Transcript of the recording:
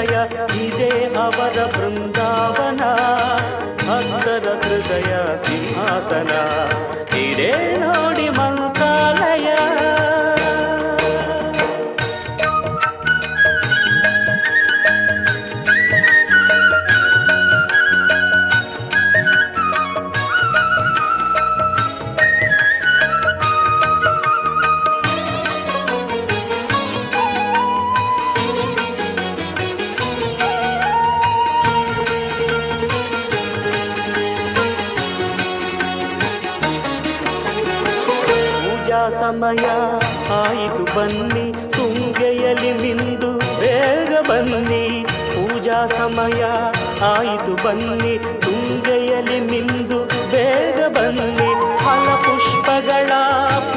ಹೃದಯ ಇದೇ ಅವರ ಬೃಂದಾವನ ಭಕ್ತರ ಹೃದಯ ಸಿಂಹಾಸನ ಸಮಯ. ಆಯಿತು ಬನ್ನಿ ತುಂಗೆಯಲ್ಲಿ ನಿಂದು ಬೇಗ ಬನ್ನಿ. ಪೂಜಾ ಸಮಯ. ಆಯಿತು ಬನ್ನಿ ತುಂಗೆಯಲ್ಲಿ ಬನ್ನಿ